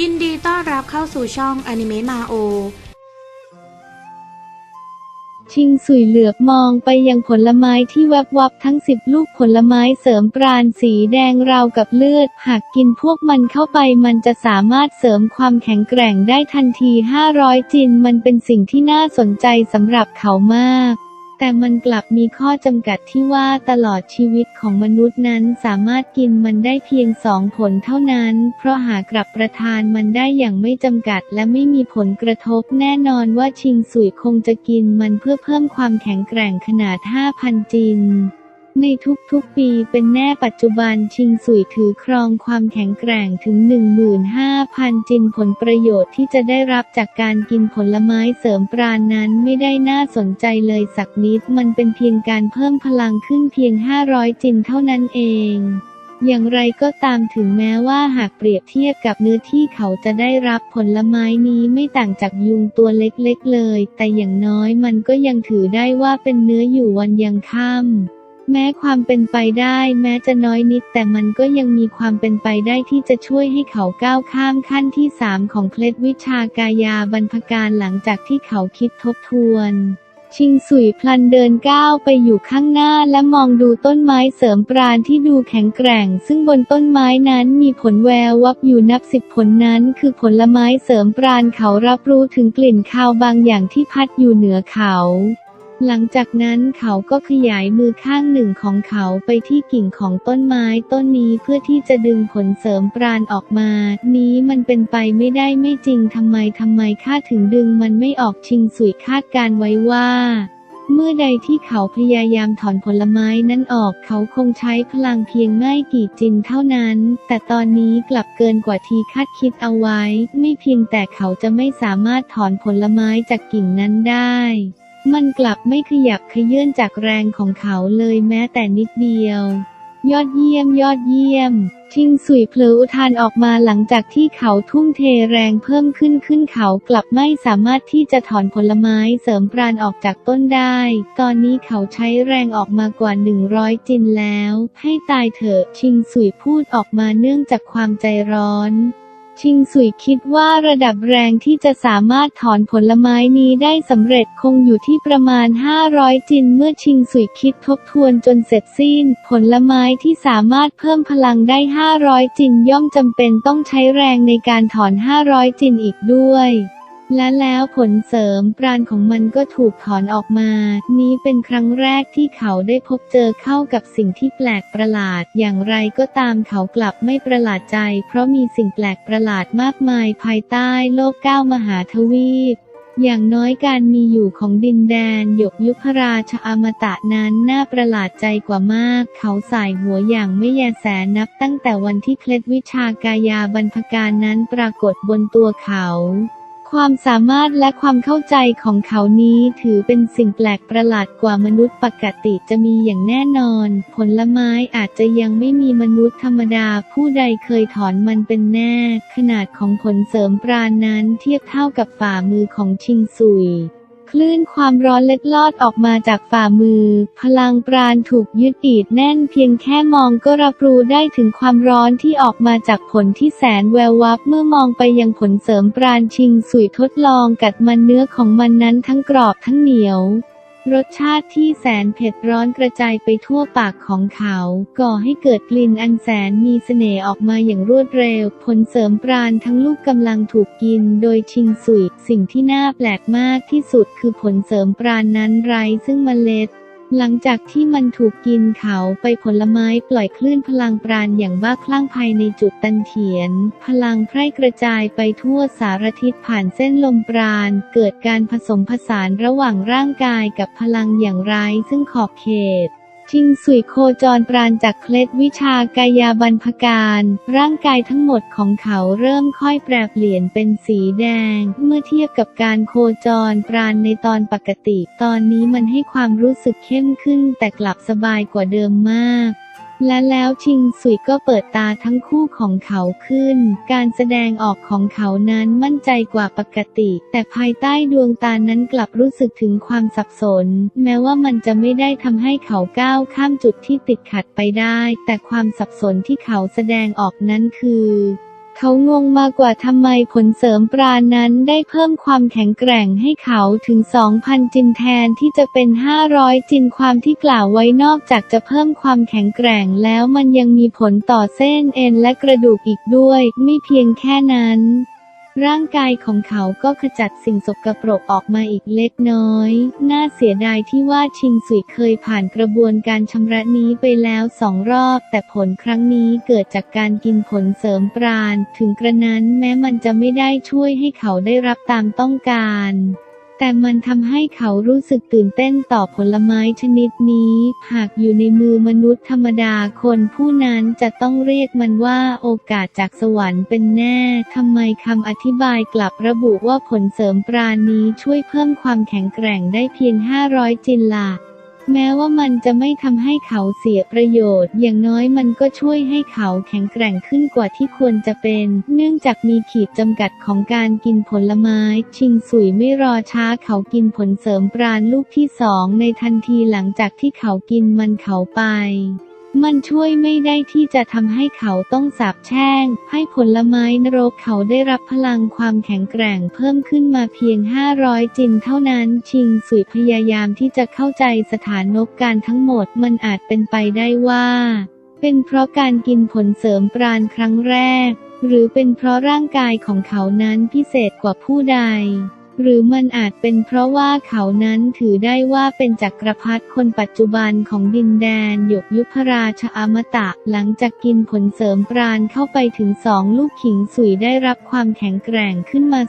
ยินดีต้อนรับเข้าสู่ช่องอนิเมะมาโอ ชิงสุยเหลือบมองไปยังผลไม้ที่แวบวับทั้งสิบลูกผลไม้เสริมปราณสีแดงราวกับเลือด หากกินพวกมันเข้าไปมันจะสามารถเสริมความแข็งแกร่งได้ทันที 500 จินมันเป็นสิ่งที่น่าสนใจสำหรับเขามาก แต่มันกลับมีข้อจำกัดที่ว่าตลอดชีวิตของมนุษย์นั้นสามารถกินมันได้เพียงสองผลเท่านั้น เพราะหากกลับประทานมันได้อย่างไม่จำกัดและไม่มีผลกระทบแน่นอนว่าชิงสุยคงจะกินมันเพื่อเพิ่มความแข็งแกร่งขนาด 5,000 จิน ในทุกๆปีเป็นแน่ปัจจุบันชิงสุยถือครองความแข็งแกร่งถึง 15,000 จินผลประโยชน์ที่จะได้รับจากการกินผลไม้เสริมปราณนั้นไม่ได้น่าสนใจเลยสักนิดมันเป็นเพียงการเพิ่มพลังขึ้นเพียง 500 จินเท่านั้นเองอย่างไรก็ตามถึงแม้ว่าหากเปรียบเทียบกับเนื้อที่เขาจะได้รับผลไม้นี้ไม่ต่างจากยุงตัวเล็กๆเลย แต่อย่างน้อยมันก็ยังถือได้ว่าเป็นเนื้ออยู่วันยังค่ำ แม้ความเป็นไปได้แม้จะน้อยนิด แต่มันก็ยังมีความเป็นไปได้ที่จะช่วยให้เขาก้าวข้ามขั้นที่สามของเคล็ดวิชากายาบรรพการหลังจากที่เขาคิดทบทวน ชิงสุยพลันเดินก้าวไปอยู่ข้างหน้าและมองดูต้นไม้เสริมปราณที่ดูแข็งแกร่ง ซึ่งบนต้นไม้นั้นมีผลแวววับอยู่นับสิบผลนั้นคือผลไม้เสริมปราณเขารับรู้ถึงกลิ่นคาวบางอย่างที่พัดอยู่เหนือเขา หลังจากนั้นเขาก็ขยายมือข้างหนึ่งของเขาไปที่กิ่งของต้นไม้ต้นนี้เพื่อที่จะดึงผลเสริมปราณออกมา นี้มันเป็นไปไม่ได้ไม่จริงทำไมทำไมข้าถึงดึงมันไม่ออกชิงสุยคาดการไว้ว่าเมื่อใดที่เขาพยายามถอนผลไม้นั้นออกเขาคงใช้พลังเพียงไม่กี่จินเท่านั้น แต่ตอนนี้กลับเกินกว่าที่คาดคิดเอาไว้ ไม่เพียงแต่เขาจะไม่สามารถถอนผลไม้จากกิ่งนั้นได้ มันกลับไม่ขยับขยื่นจากแรงของเขาเลยแม้แต่นิดเดียว ยอดเยี่ยมยอดเยี่ยม ชิงสุยเพลออุทานออกมาหลังจากที่เขาทุ่มเทแรงเพิ่มขึ้นขึ้นเขากลับไม่สามารถที่จะถอนผลไม้เสริมปราณออกจากต้นได้ ตอนนี้เขาใช้แรงออกมากว่า 100 จินแล้ว ให้ตายเถอะ ชิงสุยพูดออกมาเนื่องจากความใจร้อน ชิงสุยคิดว่าระดับแรงที่จะสามารถถอนผลไม้นี้ได้สำเร็จคงอยู่ที่ประมาณ 500 จินเมื่อชิงสุยคิดทบทวนจนเสร็จสิ้น ผลไม้ที่สามารถเพิ่มพลังได้ 500 จินย่อมจำเป็นต้องใช้แรงในการถอน 500 จินอีกด้วย และแล้วผลเสริมปราณของมันก็ถูกถอนออกมา นี้เป็นครั้งแรกที่เขาได้พบเจอเข้ากับสิ่งที่แปลกประหลาด อย่างไรก็ตามเขากลับไม่ประหลาดใจ เพราะมีสิ่งแปลกประหลาดมากมายภายใต้โลกเก้ามหาทวีปอย่างน้อยการมีอยู่ของดินแดนหยกยุพราชอมตะนั้นน่าประหลาดใจกว่ามาก เขาสายหัวอย่างไม่แยแสนับตั้งแต่วันที่เคล็ดวิชากายาบรรพการนั้นปรากฏบนตัวเขา ความสามารถและความเข้าใจของเขานี้ถือเป็นสิ่งแปลกประหลาดกว่ามนุษย์ปกติจะมีอย่างแน่นอน ผลไม้อาจจะยังไม่มีมนุษย์ธรรมดาผู้ใดเคยถอนมันเป็นแน่ ขนาดของผลเสริมปราณนั้นเทียบเท่ากับฝ่ามือของชิงซุย คลื่นความร้อนเล็ดลอดออกมาจากฝ่ามือ พลังปราณถูกยึดอีดแน่นเพียงแค่มองก็รับรู้ได้ถึงความร้อนที่ออกมาจากผลที่แสนแวววับเมื่อมองไปยังผลเสริมปราณชิงสุยทดลองกัดมันเนื้อของมันนั้นทั้งกรอบทั้งเหนียว รสชาติที่แสนเผ็ดร้อนกระจายไปทั่วปากของเขา ก่อให้เกิดกลิ่นอันแสนมีเสน่ห์ออกมาอย่างรวดเร็ว ผลเสริมปราณทั้งลูกกำลังถูกกินโดยชิงสุย สิ่งที่น่าแปลกมากที่สุดคือผลเสริมปราณนั้นไร้ซึ่งเมล็ด หลังจากที่มันถูกกินเขาไปผลไม้ปล่อยคลื่นพลังปราณอย่างบ้าคลั่งภายในจุดตันเถียน พลังแพร่กระจายไปทั่วสารทิศผ่านเส้นลมปราณ เกิดการผสมผสานระหว่างร่างกายกับพลังอย่างไร้ซึ่งขอบเขต ชิงสุยโคจรปราณจากเคล็ดวิชากายาบรรพการ ร่างกายทั้งหมดของเขาเริ่มค่อยแปรเปลี่ยนเป็นสีแดง เมื่อเทียบกับการโคจรปราณในตอนปกติ ตอนนี้มันให้ความรู้สึกเข้มขึ้นแต่กลับสบายกว่าเดิมมาก และแล้วชิงสุยก็เปิดตาทั้งคู่ของเขาขึ้น การแสดงออกของเขานั้นมั่นใจกว่าปกติ แต่ภายใต้ดวงตานั้นกลับรู้สึกถึงความสับสน แม้ว่ามันจะไม่ได้ทำให้เขาก้าวข้ามจุดที่ติดขัดไปได้ แต่ความสับสนที่เขาแสดงออกนั้นคือ เขางงมากว่าทำไมผลเสริมปรานั้นได้เพิ่มความแข็งแกร่งให้เขาถึง 2,000 จินแทนที่จะเป็น 500 จินความที่กล่าวไว้นอกจากจะเพิ่มความแข็งแกร่งแล้วมันยังมีผลต่อเส้นเอ็นและกระดูกอีกด้วย ไม่เพียงแค่นั้น ร่างกายของเขาก็ขจัดสิ่งสกปรกออกมาอีกเล็กน้อย น่าเสียดายที่ว่าชิงสุยเคยผ่านกระบวนการชำระนี้ไปแล้วสองรอบ แต่ผลครั้งนี้เกิดจากการกินผลเสริมปราณ ถึงกระนั้นแม้มันจะไม่ได้ช่วยให้เขาได้รับตามต้องการ แต่มันทำให้เขารู้สึกตื่นเต้นต่อผลไม้ชนิดนี้ หากอยู่ในมือมนุษย์ธรรมดาคนผู้นั้นจะต้องเรียกมันว่าโอกาสจากสวรรค์เป็นแน่ ทำไมคำอธิบายกลับระบุว่าผลเสริมปราณนี้ช่วยเพิ่มความแข็งแกร่งได้เพียง 500 จินละ แม้ว่ามันจะไม่ทำให้เขาเสียประโยชน์ อย่างน้อยมันก็ช่วยให้เขาแข็งแกร่งขึ้นกว่าที่ควรจะเป็น เนื่องจากมีขีดจำกัดของการกินผลไม้ ชิงสุยไม่รอช้าเขากินผลเสริมปราณลูกที่สองในทันทีหลังจากที่เขากินมันเขาไป มันช่วยไม่ได้ที่จะทำให้เขาต้องสาบแช่ง ให้ผลไม้นรกเขาได้รับพลังความแข็งแกร่งเพิ่มขึ้นมาเพียง 500 จินเท่านั้น ชิงสุยพยายามที่จะเข้าใจสถานการทั้งหมดมันอาจเป็นไปได้ว่า เป็นเพราะการกินผลเสริมปราณครั้งแรก หรือเป็นเพราะร่างกายของเขานั้นพิเศษกว่าผู้ใด หรือมันอาจเป็นเพราะว่าเขานั้นถือได้ว่าเป็นจักรพรรดิคนปัจจุบันของดินแดนหยกยุพราชอมตะ หลังจากกินผลเสริมปราณเข้าไปถึงสองลูกขิงสุยได้รับความแข็งแกร่งขึ้นมา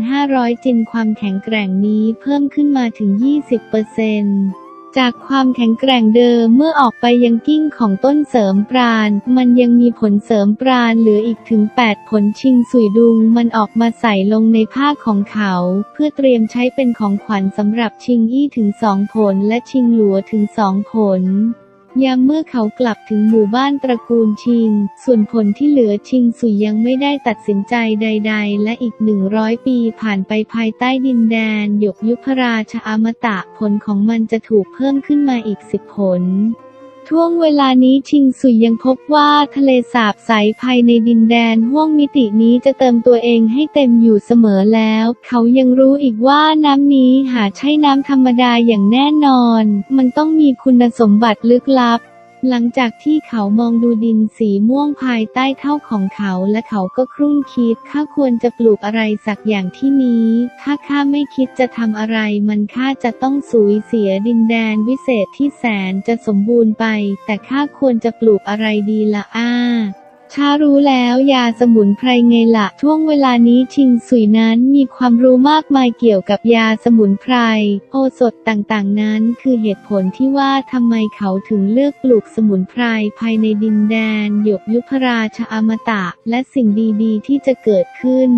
2,500 จินความแข็งแกร่งนี้เพิ่มขึ้นมาถึง 20% จากความแข็งแกร่งเดิมเมื่อออกไปยังกิ้งของต้นเสริมปราณ มันยังมีผลเสริมปราณเหลืออีกถึง 8 ผลชิงสุยดุง มันออกมาใส่ลงในผ้าของเขา เพื่อเตรียมใช้เป็นของขวัญสำหรับชิงอี้ถึงสองผลและชิงหลัวถึงสองผล ยามเมื่อเขากลับถึงหมู่บ้านตระกูลชิง ส่วนผลที่เหลือชิงสุยยังไม่ได้ตัดสินใจใด ๆ และอีกหนึ่งร้อยปีผ่านไปภายใต้ดินแดน หยกยุพราชอมตะผลของมันจะถูกเพิ่มขึ้นมาอีกสิบผล ช่วงเวลานี้ชิงสุยยังพบว่าทะเลสาบใสภายในดินแดนห้วงมิตินี้จะเติมตัวเองให้เต็มอยู่เสมอแล้ว เขายังรู้อีกว่าน้ำนี้หาใช่น้ำธรรมดาอย่างแน่นอน มันต้องมีคุณสมบัติลึกลับ หลังจากที่เขามองดูดินสีม่วงภายใต้เท้าของเขาและเขาก็ครุ่นคิดข้าควรจะปลูกอะไรสักอย่างที่นี้ถ้าข้าไม่คิดจะทำอะไรมันข้าจะต้องสูญเสียดินแดนวิเศษที่แสนจะสมบูรณ์ไป แต่ข้าควรจะปลูกอะไรดีละอ้า ชารู้แล้วยาสมุนไพรไงล่ะช่วงเวลานี้ชิงสุยนั้นมีความรู้มากมายเกี่ยวกับยาสมุนไพร โอสถต่างๆนั้นคือเหตุผลที่ว่าทำไมเขาถึงเลือกปลูกสมุนไพรภายในดินแดนหยกยุพราชอมตะ และสิ่งดีๆ ที่จะเกิดขึ้น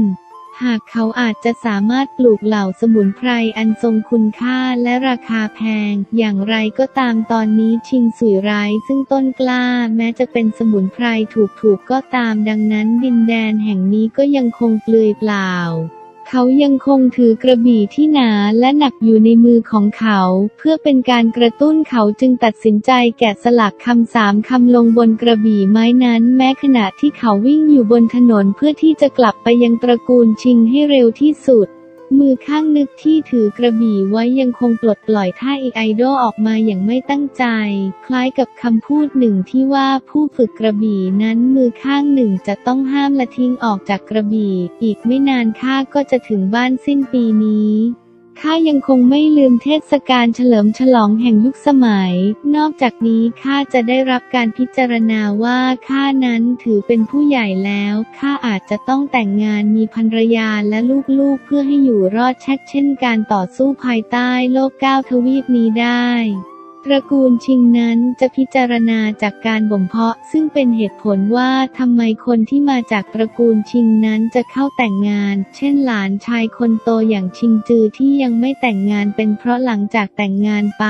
หากเขาอาจจะสามารถปลูกเหล่าสมุนไพรอันทรงคุณค่าและราคาแพง อย่างไรก็ตามตอนนี้ชิงสุยไร้ซึ่งต้นกล้าแม้จะเป็นสมุนไพรถูกๆก็ตามดังนั้นดินแดนแห่งนี้ก็ยังคงเปลือยเปล่า เขายังคงถือกระบี่ที่หนาและหนักอยู่ในมือของเขา เพื่อเป็นการกระตุ้นเขาจึงตัดสินใจแกะสลักคำสามคำลงบนกระบี่ไม้นั้น แม้ขณะที่เขาวิ่งอยู่บนถนนเพื่อที่จะกลับไปยังตระกูลชิงให้เร็วที่สุด มือข้างนึกที่ถือกระบี่ไว้ยังคงปลดปล่อยท่าอีไอดอลออกมาอย่างไม่ตั้งใจ คล้ายกับคำพูดหนึ่งที่ว่าผู้ฝึกกระบี่นั้นมือข้างหนึ่งจะต้องห้ามละทิ้งออกจากกระบี่ อีกไม่นานข้าก็จะถึงบ้านสิ้นปีนี้ ข้ายังคงไม่ลืมเทศกาลเฉลิมฉลองแห่งยุคสมัย นอกจากนี้ข้าจะได้รับการพิจารณาว่าข้านั้นถือเป็นผู้ใหญ่แล้ว ข้าอาจจะต้องแต่งงานมีภรรยาและลูกๆเพื่อให้อยู่รอดเช่นเช่นการต่อสู้ภายใต้โลกเก้าทวีปนี้ได้ ระกูลชิงนั้นจะพิจารณาจากการบ่มเพาะ ซึ่งเป็นเหตุผลว่าทำไมคนที่มาจากตระกูลชิงนั้นจะเข้าแต่งงาน เช่นหลานชายคนโตอย่างชิงจือที่ยังไม่แต่งงานเป็นเพราะหลังจากแต่งงานไป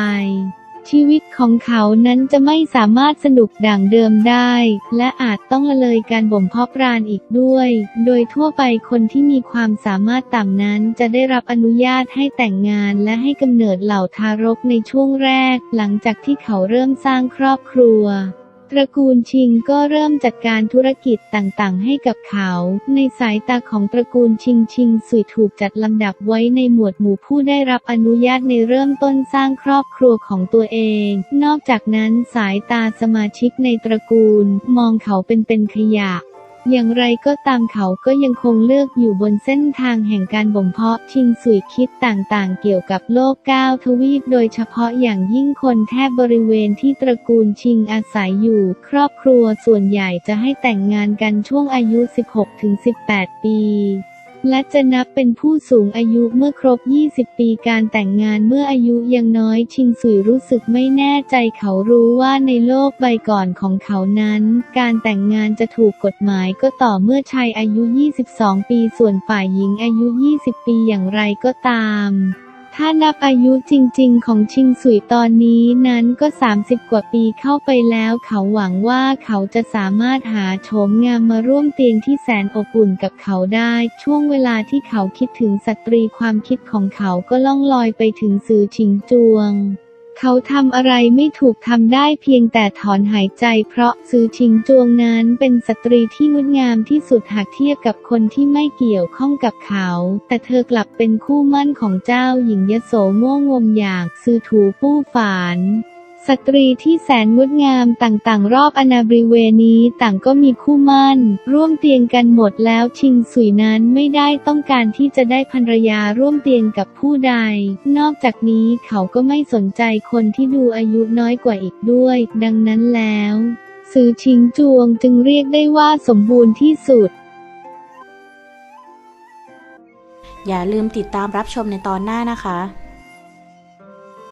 ชีวิตของเขานั้นจะไม่สามารถสนุกดั่งเดิมได้ และอาจต้องละเลยการบ่มเพาะปราณอีกด้วย โดยทั่วไปคนที่มีความสามารถต่ำนั้นจะได้รับอนุญาตให้แต่งงานและให้กำเนิดเหล่าทารกในช่วงแรก หลังจากที่เขาเริ่มสร้างครอบครัว ตระกูลชิงก็เริ่มจัดการธุรกิจต่างๆ ให้กับเขา ในสายตาของตระกูลชิงชิงสุยถูกจัดลำดับไว้ในหมวดหมู่ผู้ได้รับอนุญาตในเริ่มต้นสร้างครอบครัวของตัวเอง นอกจากนั้นสายตาสมาชิกในตระกูล มองเขาเป็นเป็นขยะ อย่างไรก็ตามเขาก็ยังคงเลือกอยู่บนเส้นทางแห่งการบ่มเพาะชิงสุยคิดต่างๆ เกี่ยวกับโลกก้าวทวีปโดยเฉพาะอย่างยิ่งคนแทบบริเวณที่ตระกูลชิงอาศัยอยู่ ครอบครัวส่วนใหญ่จะให้แต่งงานกันช่วงอายุ 16-18 ปี และจะนับเป็นผู้สูงอายุเมื่อครบ 20 ปีการแต่งงานเมื่ออายุยังน้อยชิงสุยรู้สึกไม่แน่ใจเขารู้ว่าในโลกใบก่อนของเขานั้น การแต่งงานจะถูกกฎหมายก็ต่อเมื่อชายอายุ 22 ปีส่วนฝ่ายหญิงอายุ 20 ปีอย่างไรก็ตาม ถ้านับอายุจริง ๆ ของชิงสุยตอนนี้นั้นก็ 30 กว่าปีเข้าไปแล้ว เขาหวังว่าเขาจะสามารถหาโฉมงามมาร่วมเตียงที่แสนอบอุ่นกับเขาได้ ช่วงเวลาที่เขาคิดถึงสตรีความคิดของเขาก็ล่องลอยไปถึงซือชิงจวง เขาทำอะไรไม่ถูกทำได้เพียงแต่ถอนหายใจ เพราะซือชิงจวงนั้นเป็นสตรีที่งดงามที่สุดหากเทียบกับคนที่ไม่เกี่ยวข้องกับเขา แต่เธอกลับเป็นคู่มั่นของเจ้าหญิงยโสโง่งมอยากซือถูปู้ฝาน สตรีที่แสนงดงามต่างๆ รอบอนาบริเวณนี้ต่างก็มีคู่มั่น ร่วมเตียงกันหมดแล้วชิงสุยนั้นไม่ได้ต้องการที่จะได้ภรรยาร่วมเตียงกับผู้ใด นอกจากนี้เขาก็ไม่สนใจคนที่ดูอายุน้อยกว่าอีกด้วย ดังนั้นแล้วซือชิงจวงจึงเรียกได้ว่าสมบูรณ์ที่สุด อย่าลืมติดตามรับชมในตอนหน้านะคะ